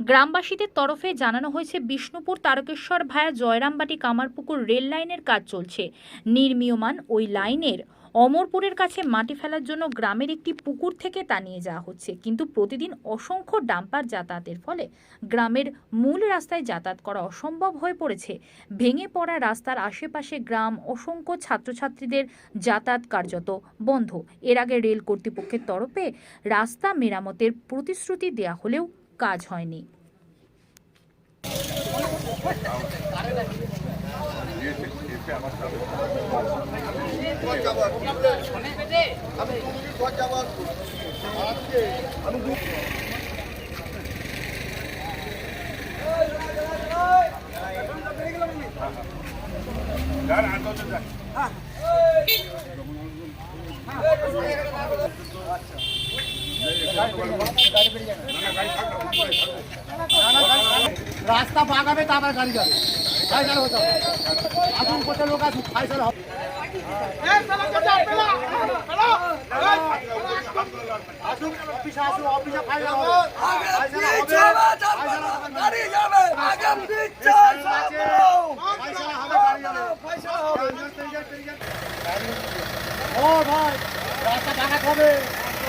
গ্রামবাসীদের তরফে জানানো হয়েছে, বিষ্ণুপুর তারকেশ্বর ভায়া জয়রামবাটি কামারপুকুর রেল লাইনের কাজ চলছে। নির্মীয়মান ওই লাইনের অমরপুরের কাছে মাটি ফেলার জন্য গ্রামের একটি পুকুর থেকে তা নিয়ে যাওয়া হচ্ছে। কিন্তু প্রতিদিন অসংখ্য ডাম্পার যাতায়াতের ফলে গ্রামের মূল রাস্তায় যাতায়াত করা অসম্ভব হয়ে পড়েছে। ভেঙে পড়া রাস্তার আশেপাশে গ্রাম অসংখ্য ছাত্রছাত্রীদের যাতায়াত কার্যত বন্ধ। এর আগে রেল কর্তৃপক্ষের তরফে রাস্তা মেরামতের প্রতিশ্রুতি দেয়া হলেও কাজ হয়নি। রাস্তা বাগাবে তারপরে গাড়ি যাবে ফাইসাল হতে হবে আসুন কোথায় লোক আসুন ফাইসাল হবে আসুন অফিসে আসুন অফিসে ফাইসাল হবে ফাইসাল হবে ফাইসাল হবে না। ফাইসাল হবে গাড়ি যাবে ও ভাই রাস্তা বাগাতে হবে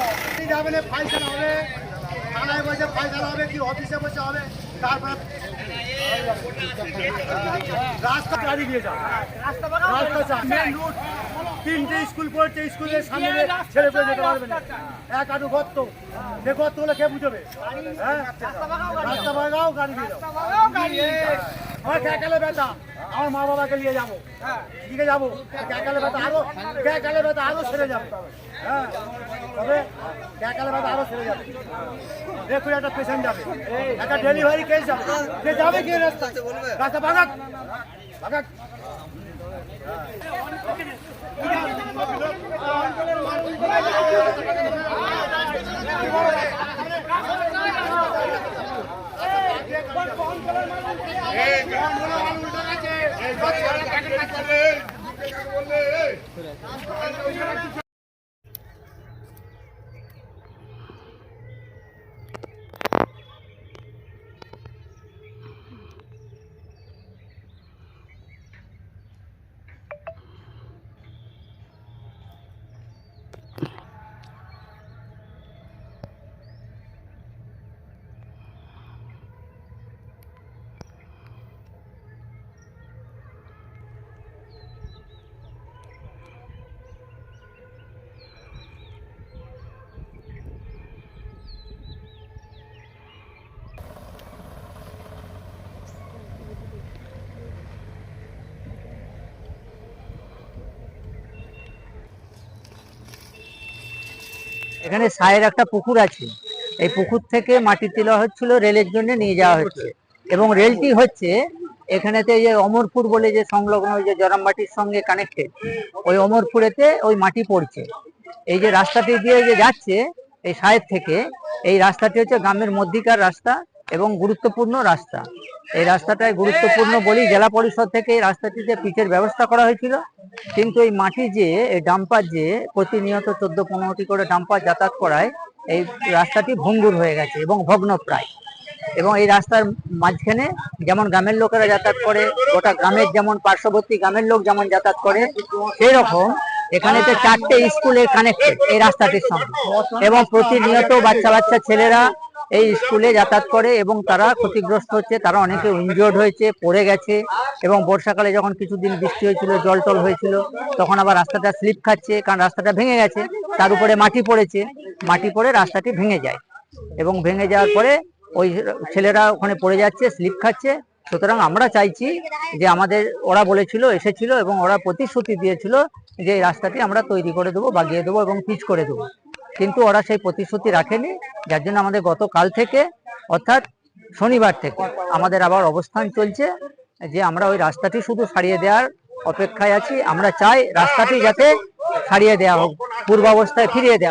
আপনি যাবেন ফাইসাল হবে। থানায় বসে ফাইসাল হবে কি অফিসে বসে হবে তারপর রাস্তা গাড়ি দিয়ে যাও। রাস্তা চান তিনটে স্কুল পড়ছে স্কুলের সামনে ছেড়ে করে যেতে পারবে না। এক আটু গর্ত। সে গর্ত হলে কে বুঝবে? হ্যাঁ? রাস্তা বাগাও গাড়ি দিয়ে যাও। আমার ক্যাকালে ব্যথা আমার মা বাবাকে নিয়ে যাব। দিকে যাব। ক্যাকালে ব্যথা আরও ক্যাকালে ব্যথা আরও সেরে যাবে। হ্যাঁ তবে ক্যাকালে ব্যথা আরও সেরে যাবে। দেখুন একটা পেশেন্ট যাবে একটা ডেলিভারি কেস যাবে। যে যাবে কি রাস্তায়? রাস্তা বাগাক বাগাক Thank you. এখানে সায়ের একটা পুকুর আছে। এই পুকুর থেকে মাটি তোলা হচ্ছিল, রেলের জন্য নিয়ে যাওয়া হচ্ছে। এবং রেলটি হচ্ছে এখানেতে যে অমরপুর বলে যে সংলগ্ন যে জরামবাটির সঙ্গে কানেক্টেড ওই অমরপুরেতে ওই মাটি পড়ছে। এই যে রাস্তাটি দিয়ে যে যাচ্ছে, এই সায়ের থেকে, এই রাস্তাটি হচ্ছে গ্রামের মধ্যিকার রাস্তা। এবং গুরুত্বপূর্ণ রাস্তা। এই রাস্তাটায় গুরুত্বপূর্ণ বলি জেলা পরিষদ থেকে এই রাস্তাটিতে পিচের ব্যবস্থা করা হয়েছিল। কিন্তু এই মাটি যে, এই ডাম্পার যে, প্রতিনিয়ত চোদ্দ পনেরোটি করে ডাম্পার যাতায়াত করায়, এই রাস্তাটি ভঙ্গুর হয়ে গেছে এবং ভগ্নপ্রায়। এবং এই রাস্তার মাঝখানে যেমন গ্রামের লোকেরা যাতায়াত করে, গোটা গ্রামের যেমন পার্শ্ববর্তী গ্রামের লোক যেমন যাতায়াত করে সেই রকম এখানে তো চারটে স্কুলে কানেক্টেড এই রাস্তাটির সঙ্গে। এবং প্রতিনিয়ত বাচ্চা বাচ্চা ছেলেরা এই স্কুলে যাতায়াত করে এবং তারা ক্ষতিগ্রস্ত হচ্ছে, তারা অনেকে ইনজিওর্ড হয়েছে, পড়ে গেছে এবং বর্ষাকালে যখন কিছুদিন বৃষ্টি হয়েছিল, জল টল হয়েছিল, তখন আবার রাস্তাটা স্লিপ খাচ্ছে, কারণ রাস্তাটা ভেঙে গেছে, তার উপরে মাটি পড়েছে, মাটি পড়ে রাস্তাটি ভেঙে যায় এবং ভেঙে যাওয়ার পরে ওই ছেলেরা ওখানে পড়ে যাচ্ছে, স্লিপ খাচ্ছে, সুতরাং আমরা চাইছি যে আমাদের, ওরা বলেছিল, এসেছিল এবং ওরা প্রতিশ্রুতি দিয়েছিল যে এই রাস্তাটি আমরা তৈরি করে দেবো, বাগিয়ে দেবো এবং পিচ করে দেবো। কিন্তু ওরা সেই প্রতিশ্রুতি রাখেনি, যার জন্য আমাদের গতকাল থেকে, অর্থাৎ শনিবার থেকে আমাদের আবার অবস্থান চলছে যে আমরা ওই রাস্তাটি শুধু সারিয়ে দেওয়ার অপেক্ষায় আছি আমরা চাই রাস্তাটি যাতে সারিয়ে দেওয়া হোক, পূর্বাবস্থায় ফিরিয়ে দেওয়া।